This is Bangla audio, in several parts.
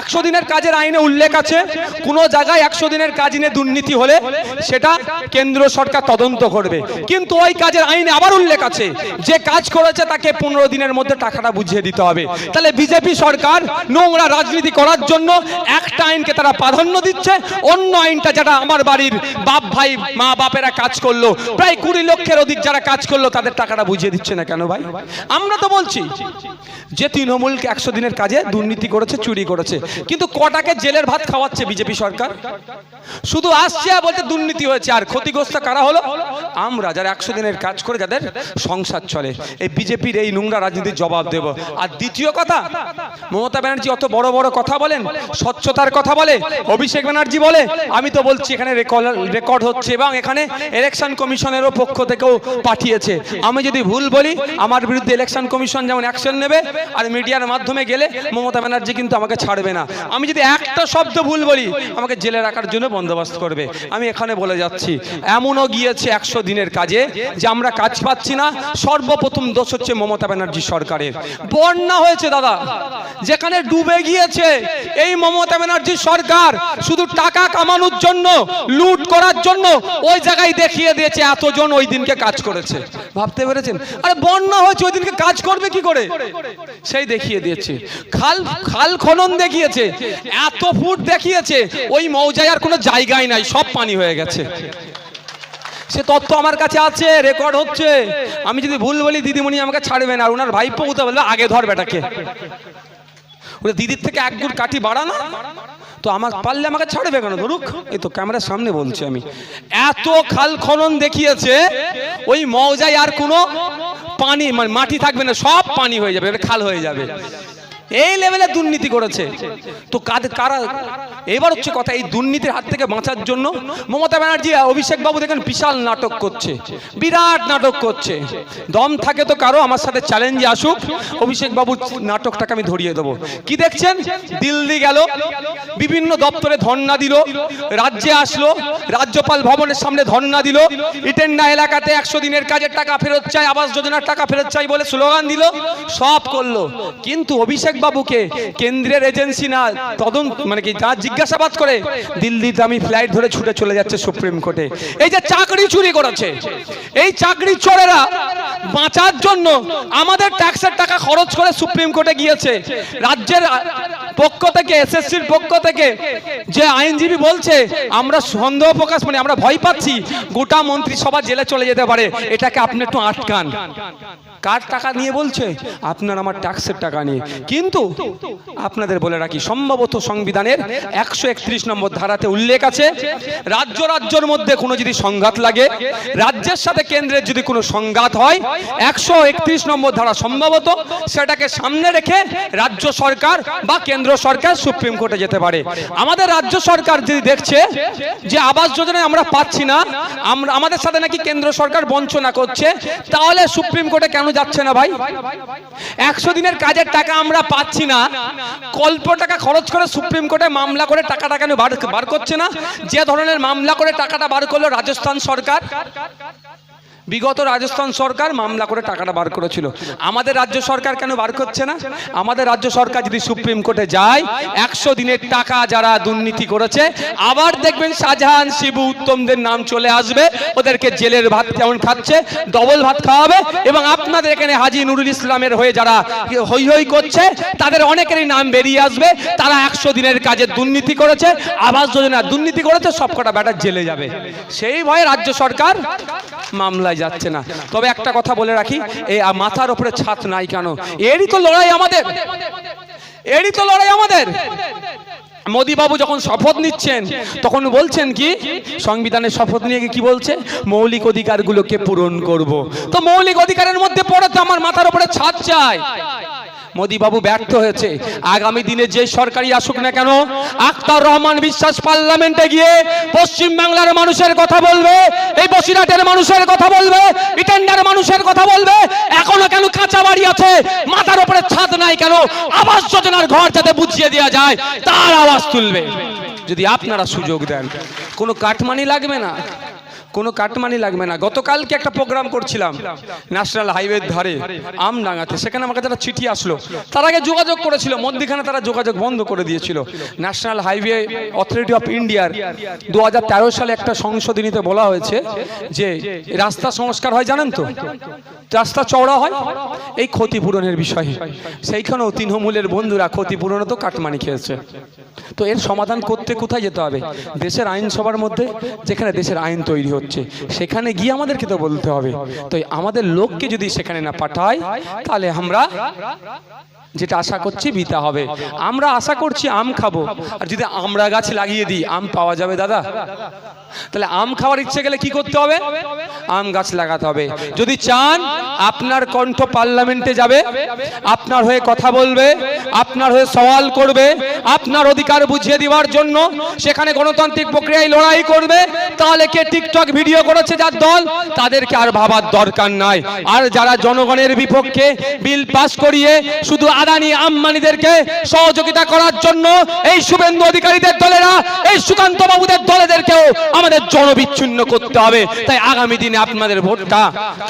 একশো দিনের কাজের আইনে উল্লেখ আছে, কোনো জায়গায় একশো দিনের কাজ নিয়ে দুর্নীতি হলে সেটা কেন্দ্র সরকার তদন্ত করবে। কিন্তু ওই কাজের আইনে আবার উল্লেখ আছে, যে কাজ করেছে তাকে পনেরো দিনের মধ্যে টাকাটা বুঝিয়ে দিতে হবে। তাহলে বিজেপি সরকার নোংরা রাজনীতি করার জন্য একটা আইনকে তারা প্রাধান্য দিচ্ছে, অন্য আইনটা যারা আমার বাড়ির বাপ ভাই, মা বাপেরা কাজ করল, প্রায় কুড়ি লক্ষের অধিক যারা কাজ করল তাদের টাকাটা বুঝিয়ে দিচ্ছে না কেন ভাই? আমরা তো বলছি যে তৃণমূলকে একশো দিনের কাজে দুর্নীতি করেছে, চুরি করেছে। কিন্তু কটাকে জেলের ভাত খাওয়াচ্ছে বিজেপি সরকার? শুধু আসছে আর বলতে দুর্নীতি হয়েছে। আর ক্ষতিগ্রস্ত কারা হলো? আমরা যারা একশো দিনের কাজ করে যাদের সংসার চলে, এই বিজেপির এই নোংরা রাজনীতির জবাব দেব। আর দ্বিতীয় কথা, মমতা ব্যানার্জি অত বড় বড় কথা বলেন, স্বচ্ছতার কথা বলে, অভিষেক ব্যানার্জি বলে। আমি তো বলছি এখানে রেকর্ড হচ্ছে এবং এখানে ইলেকশন কমিশনেরও পক্ষ থেকেও পাঠিয়েছে। আমি যদি ভুল বলি, আমার বিরুদ্ধে ইলেকশন কমিশন যেমন অ্যাকশন নেবে, আর মিডিয়ার মাধ্যমে গেলে মমতা ব্যানার্জি কিন্তু আমাকে ছাড়বে। না। আমি যদি একটা শব্দ ভুল বলি, আমাকে জেলে রাখার জন্য বন্দোবস্ত করবে। আমি এখানে বলে যাচ্ছি, এমনও গিয়েছে একশো দিনের কাজে, যে আমরা কাজ পাচ্ছি না। সর্বপ্রথম দোষ হচ্ছে মমতা ব্যানার্জি সরকারের। বন্যা হয়েছে দাদা। যেখানে ডুবে গিয়েছে এই মমতা ব্যানার্জি সরকার, শুধু টাকা কামানোর জন্য, লুট করার জন্য, ওই জায়গায় দেখিয়ে দিয়েছে, এতজন ওই দিনকে কাজ করেছে। ভাবতে পেরেছেন? আরে বন্যা হয়েছে, ওই দিনকে কাজ করবে কি করে? সেই দেখিয়ে দিয়েছে। খাল খাল খনন দেখিয়েছে, এত ফুট দেখিয়েছে, ওই মৌজায় আর কোনো জায়গায় নাই, সব পানি হয়ে গেছে। সে তথ্য আমার কাছে আছে রেকর্ড হচ্ছে। আমি যদি ভুল বলি, দিদিমণি আমাকে ছাড়বেন, আর ওনার ভাইপো উঠে বলবে? আগে ধর বেটাকে। ওটা দিদির থেকে এক গুড় কাঠি বাড়ানো তো আমার পারলে আমাকে ছাড়বে কেন? ধরুক, এই তো ক্যামেরার সামনে বলছি আমি। এত খাল খনন দেখিয়েছে, ওই মৌজায় আর কোনো পানি মানে মাটি থাকবে না, সব পানি হয়ে যাবে খাল হয়ে যাবে। এই লেভেলে দুর্নীতি করেছে। তো কাদের কারা এবার হচ্ছে কথা, এই দুর্নীতির হাত থেকে বাঁচার জন্য মমতা ব্যানার্জি অভিষেক বাবু দেখেন বিশাল নাটক করছে, বিরাট নাটক করছে। দম থাকে তো কারও, আমার সাথে চ্যালেঞ্জে আসুক। অভিষেক বাবু নাটকটাকে আমি ধরিয়ে দেবো। কি দেখছেন? দিল্লি গেল, বিভিন্ন দপ্তরে ধর্ণা দিল, রাজ্যে আসলো, রাজ্যপাল ভবনের সামনে ধর্ণা দিল, ইটেন্ডা এলাকাতে একশো দিনের কাজের টাকা ফেরত চাই, আবাস যোজনার টাকা ফেরত চাই বলে স্লোগান দিল, সব করল। কিন্তু অভিষেক বাবুকে কেন্দ্রের এজেন্সি না, তদন্ত মানে কি, যা জিজ্ঞাসাবাদ করে, দিল্লিতে আমি ফ্লাইট ধরে ছুটে চলে যাচ্ছে সুপ্রিম কোর্টে। এই যে চাকরি চুরি করেছে, এই চাকরি চোরেরা বাঁচার জন্য আমাদের ট্যাক্সের টাকা খরচ করে সুপ্রিম কোর্টে গিয়েছে। রাজ্যের পক্ষ থেকে, এসএসসির পক্ষ থেকে যে আইনজীবী বলছে, আমরা সন্দেহ প্রকাশ মানে আমরা ভয় পাচ্ছি, গোটা মন্ত্রিসভা জেলে চলে যেতে পারে, এটাকে আপনি একটু আটকান। কার টাকা নিয়ে বলছে? আপনার আমার ট্যাক্সের টাকা নিয়ে। কিন্তু আপনাদের বলে রাখি, সম্ভবত সংবিধানের একশো একত্রিশ নম্বর ধারাতে উল্লেখ আছে, রাজ্য রাজ্যর মধ্যে কোনো যদি সংঘাত লাগে, রাজ্যের সাথে কেন্দ্রের যদি কোনো সংঘাত হয়, একশো একত্রিশ নম্বর ধারা সম্ভবত সেটাকে সামনে রেখে রাজ্য সরকার বা কেন্দ্র সরকার সুপ্রিম কোর্টে যেতে পারে। আমাদের রাজ্য সরকার যদি দেখছে যে আবাস যোজনায় আমরা পাচ্ছি না, আমরা, আমাদের সাথে নাকি কেন্দ্র সরকার বঞ্চনা করছে, তাহলে সুপ্রিম কোর্টে কেন যাচ্ছে না ভাই? একশো দিনের কাজের টাকা আমরা পাচ্ছি না। কল্প টাকা খরচ করে সুপ্রিম কোর্টে মামলা করে টাকাটা কেন বার করছে না? যে ধরনের মামলা করে টাকাটা বার করল রাজস্থান সরকার বিগত রাজস্থান সরকার মামলা করে টাকাটা বার করেছিল। আমাদের রাজ্য সরকার কেন বার করছে না? আমাদের রাজ্য সরকার যদি সুপ্রিম কোর্টে যায়, একশো দিনের টাকা যারা দুর্নীতি করেছে, আবার দেখবেন শাহজাহান, শিবু, উত্তমদের নাম চলে আসবে, ওদেরকে জেলের ভাত কেমন খাচ্ছে, ডবল ভাত খাওয়াবে, এবং আপনাদের এখানে হাজি নুরুল ইসলামের হয়ে যারা হই হই করছে, তাদের অনেকেরই নাম বেরিয়ে আসবে, তারা একশো দিনের কাজে দুর্নীতি করেছে, আবাস যোজনা দুর্নীতি করেছে, সবকটা ব্যাটার জেলে যাবে। সেই ভয়ে রাজ্য সরকার মামলায় যাচ্ছে না। তবে একটা কথা বলে রাখি এই মাথার উপরে ছাত নাই কেন? এরই তো লড়াই আমাদের। এরই তো লড়াই আমাদের। মোদীবাবু যখন শপথ নিচ্ছেন তখন বলছেন কি সংবিধানের শপথ নিয়ে কি বলছে? মৌলিক অধিকারগুলোকে পূরণ করব। তো মৌলিক অধিকারের মধ্যে পড়ে তো আমার মাথার উপরে ছাদ চাই। মোদী বাবু ব্যর্থ হয়েছে। আগামী দিনে যে সরকারি আসুক না কেন আখতার রহমান বিশ্বাস পার্লামেন্টে গিয়ে পশ্চিম বাংলার মানুষের কথা বলবে, এই বসিরহাটের মানুষের কথা বলবে ইটান্ডার মানুষের কথা বলবে। এখনও কেন কাঁচা বাড়ি আছে? মাথার উপরে ছাদ নাই কেন? আবাস যোজনার ঘর যাতে বুঝিয়ে দেওয়া যায়, তার আওয়াজ তুলবে। যদি আপনারা সুযোগ দেন, কোনো কাটমানি লাগবে না? কোনো কাটমানি লাগবে না। গতকালকে একটা প্রোগ্রাম করছিলাম ন্যাশনাল হাইওয়ের ধারে, আমডাঙ্গাতে। সেখানে আমার কাছে একটা চিঠি আসলো। তার আগে যোগাযোগ করেছিল, মধ্যখানে তারা যোগাযোগ বন্ধ করে দিয়েছিল। ন্যাশনাল হাইওয়ে অথরিটি অফ ইন্ডিয়ার দু হাজার তেরো সালে একটা সংশোধনীতে বলা হয়েছে যে রাস্তা সংস্কার হয়, জানেন তো? রাস্তা চওড়া হয়, এই ক্ষতিপূরণের বিষয়ে। সেইখানেও তৃণমূলের বন্ধুরা ক্ষতিপূরণও তো কাটমানি খেয়েছে। তো এর সমাধান করতে কোথায় যেতে হবে? দেশের আইনসভার মধ্যে, যেখানে দেশের আইন তৈরি হচ্ছে। সেখানে গিয়ে আমাদেরকে তো বলতে হবে। তো আমাদের লোককে যদি সেখানে না পাঠায়, তাহলে আমরা যেটা আশা করছি বিতা হবে। আমরা আশা করছি আম খাব। আর যদি আমরা গাছ লাগিয়ে দিই, আম পাওয়া যাবে দাদা। তাহলে আম খাওয়ার ইচ্ছে গেলে কি করতে হবে? আম গাছ লাগাতে হবে। যদি চান, আপনার কণ্ঠ পার্লামেন্টে যাবে, আপনার হয়ে কথা বলবে, আপনার হয়ে সওয়াল করবে, আপনার অধিকার বুঝিয়ে দেওয়ার জন্য সেখানে গণতান্ত্রিক প্রক্রিয়ায় লড়াই করবে, তাহলে কে টিকটক ভিডিও করেছে যার দল, তাদেরকে আর ভাবার দরকার নাই। আর যারা জনগণের বিপক্ষে বিল পাস করিয়ে শুধু আদানি আম্বানিদেরকে সহযোগিতা করার জন্য এই শুভেন্দু অধিকারীদের দলেরা, এই সুকান্ত বাবুদের দলেদেরকেও আমাদের জনবিচ্ছিন্ন করতে হবে। তাই আগামী দিনে আপনাদের ভোটটা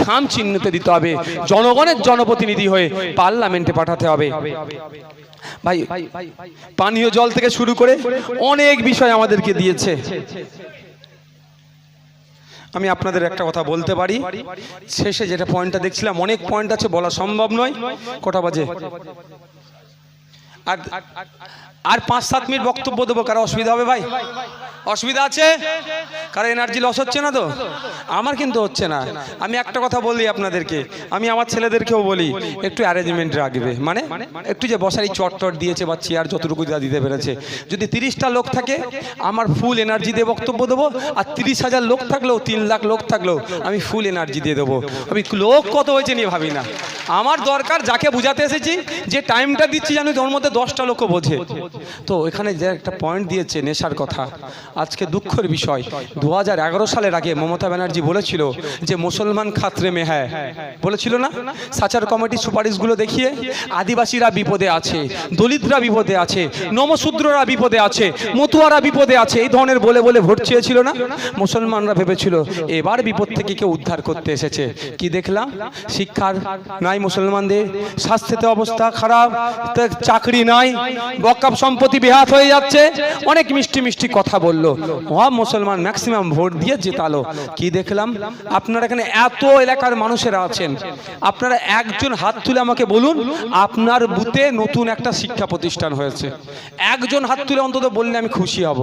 খাম চিহ্নতে দিতে হবে। জনগণের জনপ্রতিনিধি হয়ে পার্লামেন্টে পাঠাতে হবে। ভাই, পানীয় জল থেকে শুরু করে অনেক বিষয় আমাদেরকে দিয়েছে। আমি আপনাদের একটা কথা বলতে পারি। শেষে যেটা পয়েন্টটা দেখছিলাম, অনেক পয়েন্ট আছে, বলা সম্ভব নয়। কটা বাজে? আর আর পাঁচ সাত মিনিট বক্তব্য দেবো কারও অসুবিধা হবে ভাই। অসুবিধা আছে? কারও এনার্জি লস হচ্ছে না তো? আমার কিন্তু হচ্ছে না। আমি একটা কথা বলি আপনাদেরকে। আমি আমার ছেলেদেরকেও বলি, একটু অ্যারেঞ্জমেন্ট রাখবে। মানে একটু যে বসার এই চট টট দিয়েছে বা চেয়ার যতটুকু যা দিতে পেরেছে। যদি তিরিশটা লোক থাকে, আমার ফুল এনার্জি দিয়ে বক্তব্য দেবো, আর তিরিশ হাজার লোক থাকলেও, তিন লাখ লোক থাকলেও, আমি ফুল এনার্জি দিয়ে দেবো। আমি লোক কত হয়েছে নিয়ে ভাবি না। আমার দরকার যাকে বুঝাতে এসেছি, যে টাইমটা দিচ্ছি জানি তোর মধ্যে দশটা লোকও বোঝে। তো এখানে যে একটা পয়েন্ট দিয়েছে নেশার কথা, আজকে দুঃখের বিষয়। দু হাজার এগারো সালের আগে মমতা ব্যানার্জি বলেছিল যে মুসলমান খাত্রে মে হ্যাঁ বলেছিল না? সাচার কমিটির সুপারিশগুলো দেখিয়ে আদিবাসীরা বিপদে আছে, দলিতরা বিপদে আছে, নমশূদ্ররা বিপদে আছে, মতুয়ারা বিপদে আছে, এই ধরনের বলে বলে ভোট চেয়েছিল না? মুসলমানরা ভেবেছিল, এবার বিপদ থেকে কেউ উদ্ধার করতে এসেছে। কি দেখলাম? শিক্ষার নাই মুসলমানদের স্বাস্থ্যতে অবস্থা খারাপ চাকরি নাই বকাপ সম্পত্তি বেহাত হয়ে যাচ্ছে। অনেক মিষ্টি মিষ্টি কথা বলল। মহা মুসলমান ম্যাক্সিমাম ভোট দিয়ে জেতালো। কি দেখলাম? আপনারা এখানে এত এলাকার মানুষেরা আছেন। আপনারা একজন হাত তুলে আমাকে বলুন, আপনার বুথে নতুন একটা শিক্ষা প্রতিষ্ঠান হয়েছে। একজন হাত তুলে অন্তত বললে আমি খুশি হব।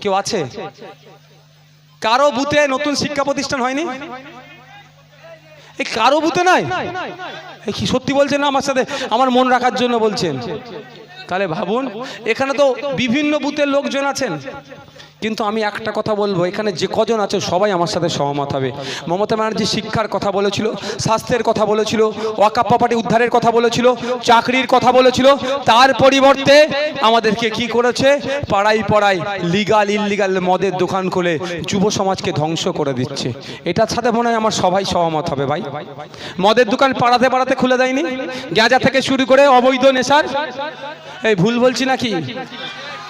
কেউ আছে? কারও বুথে নতুন শিক্ষা প্রতিষ্ঠান হয়নি? এই কারও ভূতে নাই? কি সত্যি বলছেন আমার সাথে? আমার মন রাখার জন্য বলছেন। তাহলে ভাবুন, এখানে তো বিভিন্ন বুথের লোকজন আছেন। কিন্তু আমি একটা কথা বলব, এখানে যে কজন আছে সবাই আমার সাথে সহমত হবে। মমতা ব্যানার্জি শিক্ষার কথা বলেছিল, স্বাস্থ্যের কথা বলেছিল ওয়াকাপ প্রপার্টি উদ্ধারের কথা বলেছিল, চাকরির কথা বলেছিল, তার পরিবর্তে আমাদেরকে কি করেছে? পাড়াই পাড়াই লিগাল ইললিগাল মদের দোকান খুলে যুব সমাজকে ধ্বংস করে দিচ্ছে। এটার সাথে মনে হয় আমার সবাই সহমত হবে ভাই। মদের দোকান পাড়াতে পাড়াতে খুলে দেয়নি? গাঁজা থেকে শুরু করে অবৈধ নেশার? এই ভুল বলছি নাকি?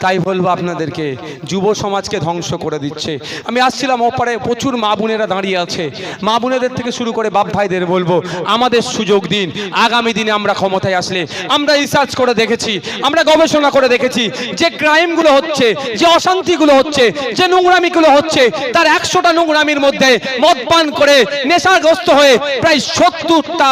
তাই বলব আপনাদেরকে, যুব সমাজকে ধ্বংস করে দিচ্ছে। আমি আসছিলাম ওপারে, প্রচুর মা বোনেরা দাঁড়িয়ে আছে। মা বোনেদের থেকে শুরু করে বাপ ভাইদের বলব, আমাদের সুযোগ দিন, আগামী দিনে আমরা ক্ষমতায় আসলে। আমরা রিসার্চ করে দেখেছি, আমরা গবেষণা করে দেখেছি, যে ক্রাইমগুলো হচ্ছে, যে অশান্তিগুলো হচ্ছে, যে নোংরামিগুলো হচ্ছে, তার একশোটা নোংরামির মধ্যে মদ পান করে নেশাগ্রস্ত হয়ে প্রায় সত্তরটা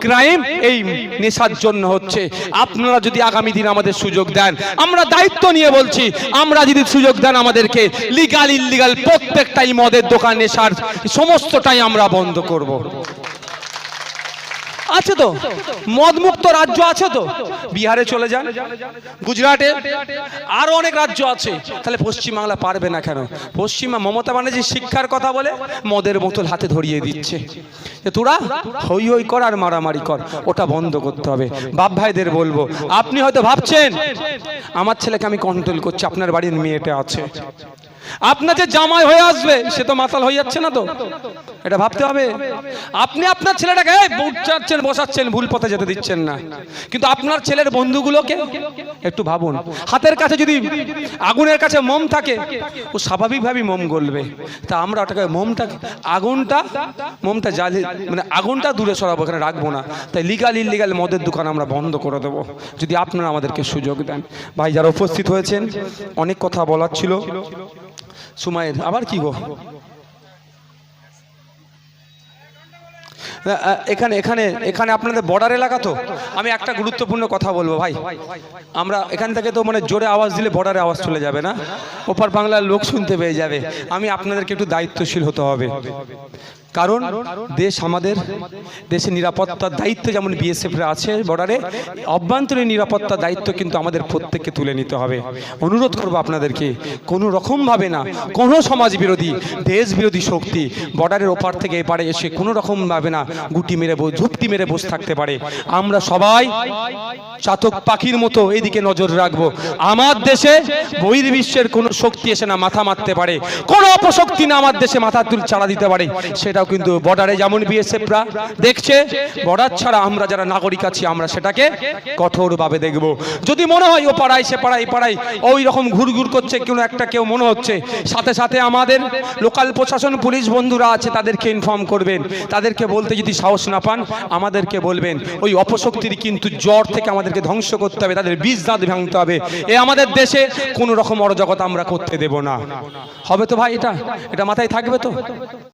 ক্রাইম এই নেশার জন্য হচ্ছে। আপনারা যদি আগামী দিন আমাদের সুযোগ দেন, আমরা দায়িত্ব নিয়ে বলছি, আমরা যদি সুযোগ দেন আমাদেরকে লিগাল ইলিগাল প্রত্যেকটাই মদের দোকানে সার, সমস্তটাই আমরা বন্ধ করব। আছে তো? মদমুক্ত রাজ্য আছে তো? বিহারে চলে যান। গুজরাটে আরও অনেক রাজ্য আছে। তাহলে পশ্চিমবাংলা পারবে না কেন? পশ্চিমা মমতা ব্যানার্জি শিক্ষার কথা বলে মদের বোতল হাতে ধরিয়ে দিচ্ছে। যে তোরা হই হই কর আর মারামারি কর, ওটা বন্ধ করতে হবে। বাপ ভাইদের বলব, আপনি হয়তো ভাবছেন, আমার ছেলেকে আমি কন্ট্রোল করছি, আপনার বাড়ির মেয়েটা আছে। আপনার যে জামাই হয়ে আসবে, সে তো মাতাল হয়ে যাচ্ছে না তো। এটা ভাবতে হবে। আপনি আপনার ছেলেটাকে উচ্চাচ্ছেন বসাচ্ছেন, ভুল পথে যেতে দিচ্ছেন না। কিন্তু আপনার ছেলের বন্ধুগুলোকে একটু ভাবুন। হাতের কাছে যদি আগুনের কাছে মোম থাকে, ও স্বাভাবিকভাবেই মোম গলবে। তা আমরা ওটাকে মোমটা আগুনটা, মোমটা জ্বালি মানে আগুনটা দূরে সরাবো, এখানে রাখব না। তাই লিগাল ইলিগাল মদের দোকান আমরা বন্ধ করে দেবো। যদি আপনারা আমাদেরকে সুযোগ দেন। ভাই যারা উপস্থিত হয়েছেন, অনেক কথা বলার ছিল। সুমাইয়ের। আবার কি গো? এখানে এখানে এখানে আপনাদের বর্ডার এলাকা তো? আমি একটা গুরুত্বপূর্ণ কথা বলব ভাই। আমরা এখান থেকে তো মানে জোরে আওয়াজ দিলে বর্ডারে আওয়াজ চলে যাবে না? ওপার বাংলার লোক শুনতে পেয়ে যাবে। আমি আপনাদেরকে একটু দায়িত্বশীল হতে হবে। কারণ দেশ আমাদের দেশের নিরাপত্তার দায়িত্ব যেমন বিএসএফরা আছে বর্ডারে অভ্যন্তরীণ নিরাপত্তার দায়িত্ব কিন্তু আমাদের প্রত্যেককে তুলে নিতে হবে। অনুরোধ করব আপনাদেরকে কোনো রকমভাবে না কোনো সমাজ বিরোধী দেশ বিরোধী শক্তি বর্ডারের ওপার থেকে এপারে এসে কোনো রকমভাবে না গুটি মেরে ঝুপটি মেরে বসে থাকতে পারে। আমরা সবাই চাতক পাখির মতো এইদিকে নজর রাখব। আমার দেশে বহির্বিশ্বের কোনো শক্তি এসে না মাথা মারতে পারে। কোনো অপশক্তি না আমার দেশে মাথা তুল চাড়া দিতে পারে। সেটাও কিন্তু বর্ডারে যেমন বিএসএফরা দেখছে বর্ডার ছাড়া আমরা যারা নাগরিক আছি, আমরা সেটাকে কঠোরভাবে দেখব। যদি মনে হয়, ও পাড়ায়, সে পাড়ায় পাড়ায় ওই রকম ঘুরঘুর করছে কোনো একটা, কেউ মনে হচ্ছে। সাথে সাথে আমাদের লোকাল প্রশাসন, পুলিশ বন্ধুরা আছে, তাদেরকে ইনফর্ম করবেন। তাদেরকে বলতে যদি সাহস না পান, আমাদেরকে বলবেন। ওই অপশক্তির কিন্তু জ্বর থেকে আমাদেরকে ধ্বংস করতে হবে, তাদের বীজ দাঁত ভাঙতে হবে। এ আমাদের দেশে কোনো রকম অরাজকতা আমরা করতে দেব না। হবে তো ভাই এটা? এটা মাথায় থাকবে তো?